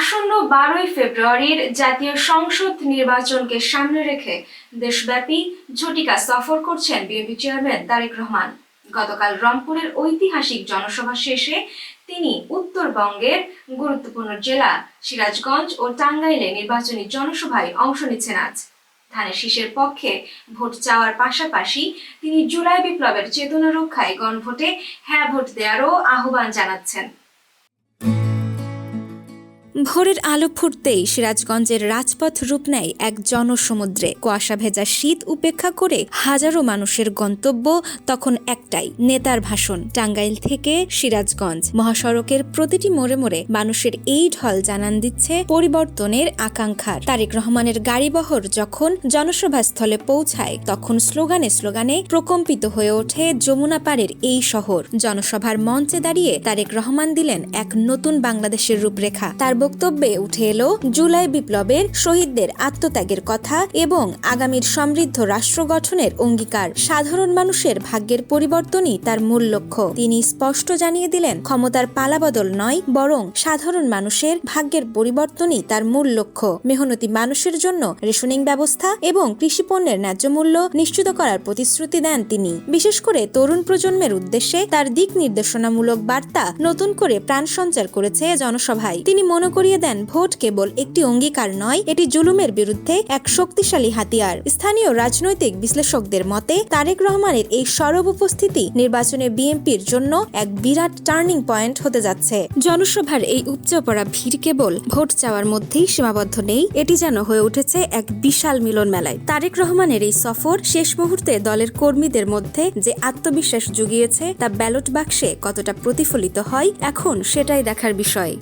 আসন্ন বারোই ফেব্রুয়ারির জাতীয় সংসদ নির্বাচনকে সামনে রেখে দেশব্যাপী ঝটিকা সফর করছেন বিএনপি চেয়ারম্যান তারেক রহমান। গতকাল রংপুরের ঐতিহাসিক জনসভা শেষে তিনি উত্তরবঙ্গের গুরুত্বপূর্ণ জেলা সিরাজগঞ্জ ও টাঙ্গাইলে নির্বাচনী জনসভায় অংশ নিচ্ছেন আজ। ধানের শীষের পক্ষে ভোট চাওয়ার পাশাপাশি তিনি জুলাই বিপ্লবের চেতনা রক্ষায় গণভোটে হ্যাঁ ভোট দেওয়ারও আহ্বান জানাচ্ছেন। ভোরের আলো ফুটতেই সিরাজগঞ্জের রাজপথ রূপ নেয় এক জনসমুদ্রে। কুয়াশা ভেজা শীত উপেক্ষা করে হাজারো মানুষের গন্তব্য তখন একটাই, নেতার ভাষণ। টাঙ্গাইল থেকে সিরাজগঞ্জ। মহাসড়কের প্রতিটি মোড়ে মোড়ে মানুষের এই ঢল জানান দিচ্ছে পরিবর্তনের আকাঙ্ক্ষার তারেক রহমানের গাড়িবহর যখন জনসভাস্থলে পৌঁছায়, তখন স্লোগানে স্লোগানে প্রকম্পিত হয়ে ওঠে যমুনা পাড়ের এই শহর। জনসভার মঞ্চে দাঁড়িয়ে তারেক রহমান দিলেন এক নতুন বাংলাদেশের রূপরেখা। তার বক্তব্যে উঠে এলো জুলাই বিপ্লবের শহীদদের আত্মত্যাগের কথা এবং আগামীর সমৃদ্ধ রাষ্ট্র গঠনের অঙ্গীকার। সাধারণ মানুষের ভাগ্যের পরিবর্তনই তার মূল লক্ষ্য। তিনি স্পষ্ট জানিয়ে দিলেন, ক্ষমতার পালাবদল নয়, বরং সাধারণ মানুষের ভাগ্যের পরিবর্তনই তার মূল লক্ষ্য। মেহনতি মানুষের জন্য রেশনিং ব্যবস্থা এবং কৃষি পণ্যের ন্যায্য মূল্য নিশ্চিত করার প্রতিশ্রুতি দেন তিনি। বিশেষ করে তরুণ প্রজন্মের উদ্দেশ্যে তার দিক নির্দেশনামূলক বার্তা নতুন করে প্রাণ সঞ্চার করেছে জনসভায়। তিনি মনে করিয়ে দেন। ভোট কেবল একটি অঙ্গীকার নয়, এটি জুলুমের বিরুদ্ধে এক শক্তিশালী হাতিয়ার। স্থানীয় রাজনৈতিক বিশ্লেষকদের মতে, তারেক রহমানের এই সরব উপস্থিতি নির্বাচনে বিএনপির জন্য এক বিরাট টার্নিং পয়েন্ট হতে যাচ্ছে। জনসভার এই উপচে পড়া ভিড় কেবল ভোট চাওয়ার মধ্যেই সীমাবদ্ধ নেই, এটি যেন হয়ে উঠেছে এক বিশাল মিলন মেলায় তারেক রহমানের এই সফর শেষ মুহূর্তে দলের কর্মীদের মধ্যে যে আত্মবিশ্বাস জুগিয়েছে, তা ব্যালট বাক্সে কতটা প্রতিফলিত হয়, এখন সেটাই দেখার বিষয়।